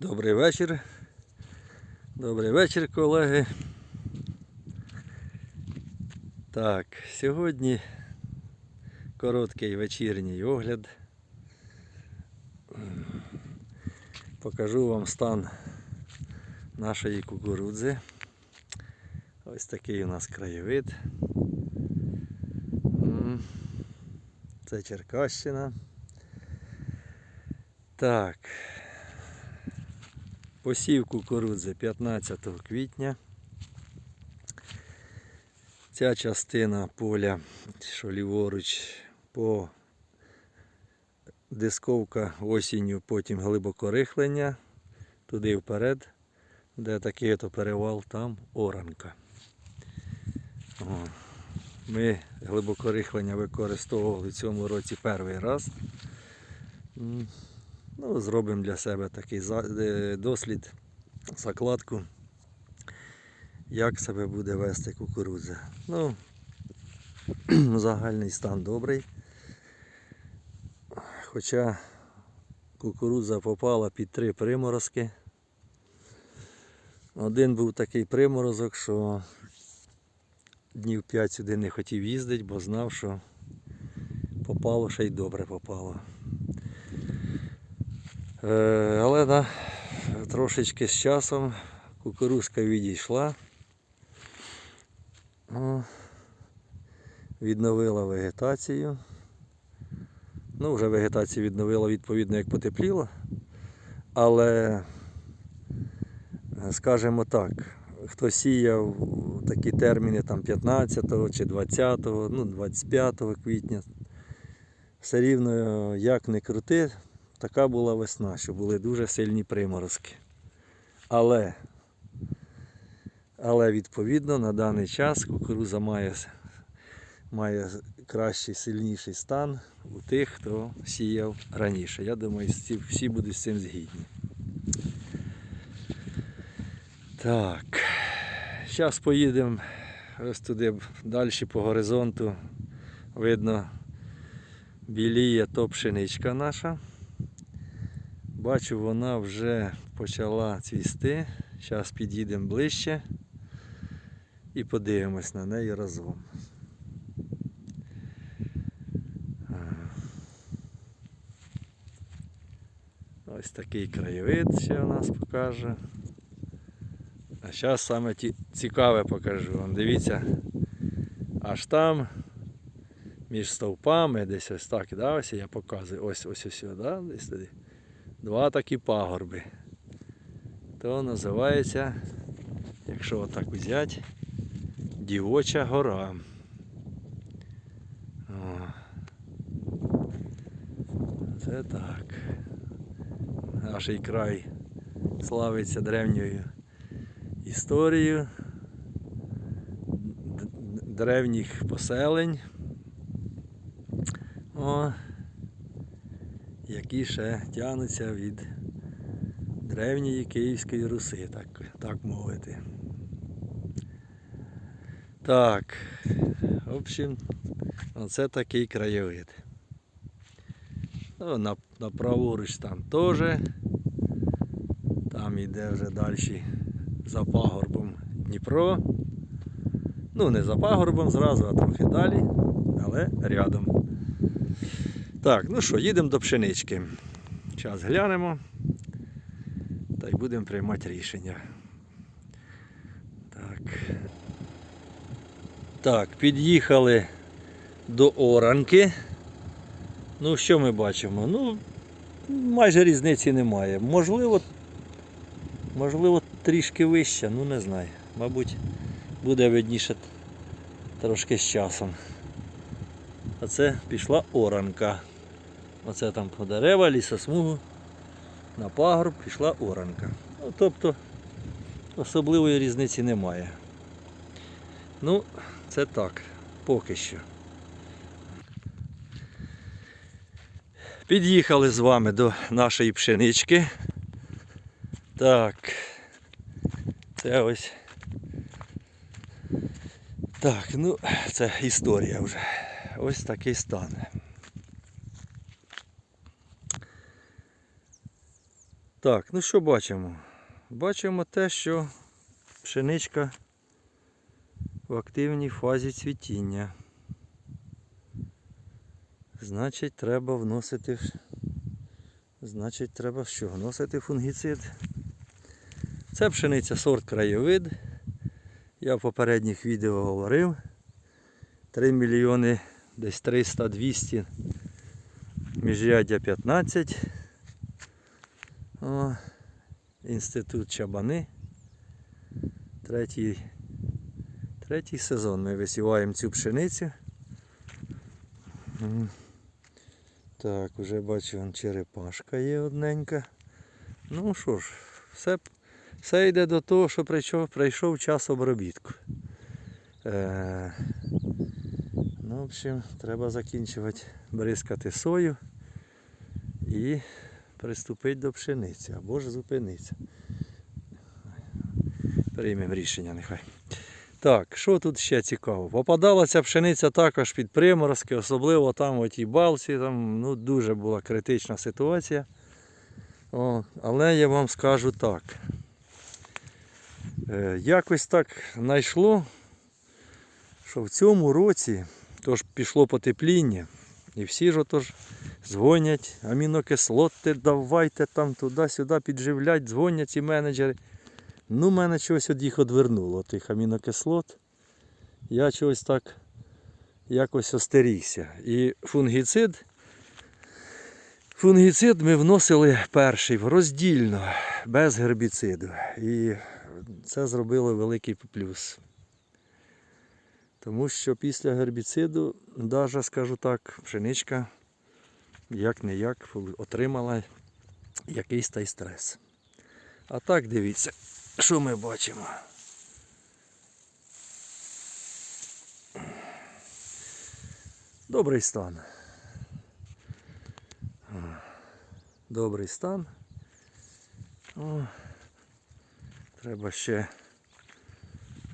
Добрий вечір. Добрий вечір, колеги. Так, сьогодні короткий вечірній огляд. Покажу вам стан нашої кукурудзи. Ось такий у нас краєвид. Це Черкащина. Так. Посів кукурудзи 15 квітня. Ця частина поля, що ліворуч, по дисковка осінню, потім глибокорихлення, туди вперед, де такий ото перевал, там оранка. О. Ми глибокорихлення використовували в цьому році перший раз. Ну, зробимо для себе такий е, дослід, закладку, як себе буде вести кукурудза. Ну, загальний стан добрий. Хоча кукурудза попала під три приморозки. Один був такий приморозок, що днів 5 сюди не хотів їздити, бо знав, що попало ще й добре попало. Е, Але да, трошечки з часом кукурузка відійшла. О, Відновила вегетацію. Ну, вже вегетацію відновила відповідно, як потепліло. Але, скажімо так, хто сіяв такі терміни там 15 чи 20, ну 25 квітня, все рівно як не крути, така була весна, що були дуже сильні приморозки. Але, але відповідно на даний час кукуруза має, має кращий, сильніший стан у тих, хто сіяв раніше. Я думаю, всі, будуть з цим згідні. Так. Зараз поїдемо ось туди далі по горизонту. Видно, біліє то пшеничка наша. Бачу, вона вже почала цвісти. Зараз під'їдемо ближче і подивимось на неї разом. Ось такий краєвид ще у нас покаже. А зараз саме цікаве покажу вам. Дивіться, аж там між стовпами, десь ось так, да, ось я показую, ось ось ось, да, десь туди. Два такі пагорби. То називається, якщо отак взяти, Дівоча гора. О. Це так. Наш край славиться древньою історією древніх поселень. О, які ще тягнуться від древньої Київської Руси, так, так мовити. Так, в общем, оце такий краєвид. Ну, на, на праворуч там теж. Там йде вже далі за пагорбом Дніпро. Ну, не за пагорбом зразу, а трохи далі, але рядом. Так, ну що, їдемо до пшенички. Зараз глянемо та й будемо приймати рішення. Так. Так, під'їхали до оранки. Ну, що ми бачимо? Ну, майже різниці немає. Можливо, можливо, трішки вища, ну не знаю. Мабуть, буде видніше трошки з часом. А це пішла оранка. Оце там по дерева, лісосмугу, на пагорб пішла оранка. Ну, тобто особливої різниці немає. Ну, це так, поки що. Під'їхали з вами до нашої пшенички. Так. Це ось. Так, ну, це історія вже. Ось такий стан. Так, ну що бачимо? Бачимо те, що пшеничка в активній фазі цвітіння. Значить, треба вносити. Значить, треба що? Вносити фунгіцид. Це пшениця сорт краєвид. Я в попередніх відео говорив. 3 мільйони, десь 300-200, міжряддя 15. О, інститут Чабани. Третій, третій сезон ми висіваємо цю пшеницю. Так, вже бачу, вон черепашка є одненька. Ну що ж, все, все йде до того, що прийшов, прийшов час обробітку. Е, ну, в общем, треба закінчувати бризкати сою і приступити до пшениці або ж зупинитися. Приймемо рішення нехай. Так, що тут ще цікаво? Попадала ця пшениця також під приморозки, особливо там в тій балці, там ну, дуже була критична ситуація. О, але я вам скажу так. Е, якось так знайшло, що в цьому році тож пішло потепління, і всі ж отож дзвонять, амінокислоти давайте там туди-сюди підживлять, дзвонять ці менеджери. Ну, мене чогось від їх одвернуло, тих амінокислот. Я чогось так якось остерігся. І фунгіцид. Фунгіцид ми вносили перший роздільно, без гербіциду. І це зробило великий плюс. Тому що після гербіциду, навіть скажу так, пшеничка як не як отримала якийсь та й стрес. А так дивіться, що ми бачимо. Добрий стан. Добрий стан. О, треба ще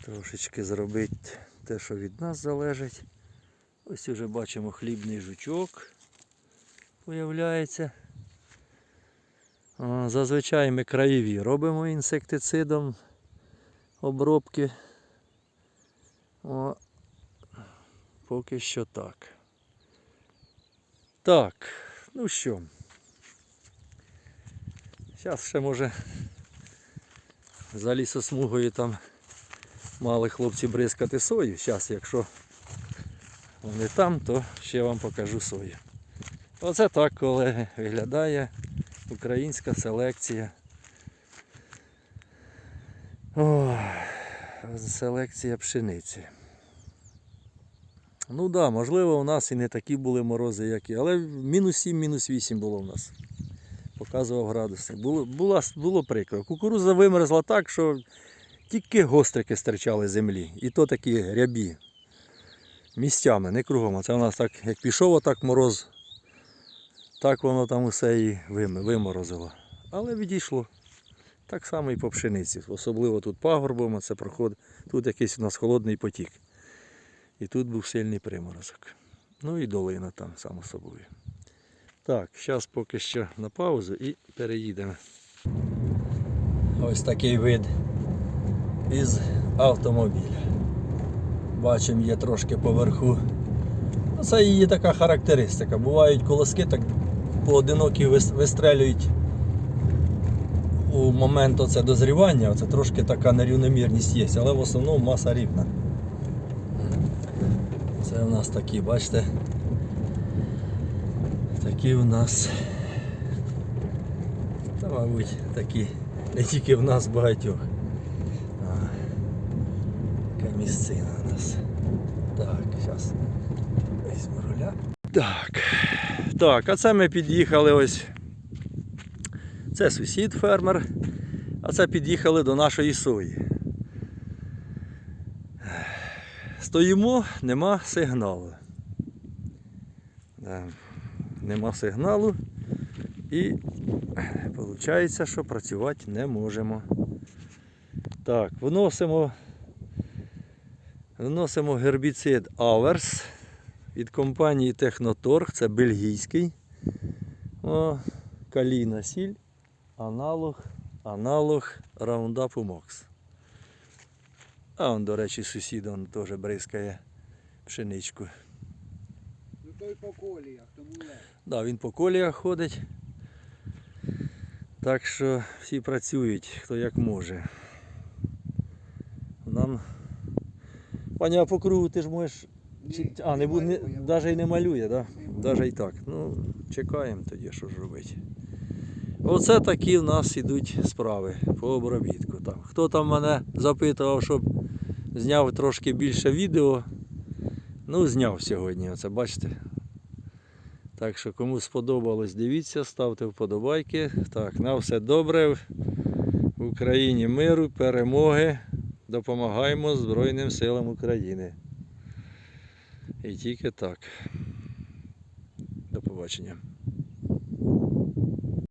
трошечки зробити те, що від нас залежить. Ось уже бачимо хлібний жучок появляється. Зазвичай ми краєві робимо інсектицидом обробки. О, поки що так. Так, ну що. Зараз ще може за лісосмугою там мали хлопці бризкати сою. Зараз, якщо вони там, то ще вам покажу сою. Оце так, колеги, виглядає українська селекція. О, селекція пшениці. Ну так, да, можливо, у нас і не такі були морози, як і, але мінус 7, мінус 8 було в нас. Показував градуси. Було, було, було прикро. Кукуруза вимерзла так, що тільки гострики стирчали землі. І то такі рябі. Місцями, не кругом. А Це у нас так, як пішов отак мороз, так воно там усе і виморозило. Але відійшло. Так само і по пшениці. Особливо тут пагорбом, це проходить. Тут якийсь у нас холодний потік. І тут був сильний приморозок. Ну і долина там, само собою. Так, зараз поки що на паузу і переїдемо. Ось такий вид із автомобіля. Бачимо, є трошки поверху. Ну, Це її така характеристика. Бувають колоски так поодинокі вистрелюють у момент оце дозрівання, це трошки така нерівномірність є, але в основному маса рівна. Це у нас такі, бачите? Такі у нас. Та, мабуть, такі не тільки в нас багатьох. Місцина у нас. Так, зараз візьму руля. Так. Так, а це ми під'їхали ось. Це сусід фермер, а це під'їхали до нашої сої. Стоїмо, нема сигналу. Да, Нема сигналу і виходить, що працювати не можемо. Так, вносимо, вносимо гербіцид Аверс від компанії Техноторг, це бельгійський. О, калійна сіль. аналог, аналог раундапу Мокс. А он, до речі, сусід он теж бризкає пшеничку. Ну той по коліях, тому легше. Да, він по коліях ходить. Так що всі працюють, хто як може. Нам. Паня, а по кругу ти ж можеш. Чи... А, не, не, навіть і не малює? Да? Навіть і так. Ну, чекаємо тоді, що ж робити. Оце такі в нас ідуть справи по обробітку. Там. Хто там мене запитував, щоб зняв трошки більше відео. Ну, зняв сьогодні, оце бачите. Так що кому сподобалось, дивіться, ставте вподобайки. Так, на все добре. В Україні миру, перемоги. Допомагаємо Збройним силам України. І тільки так. До побачення.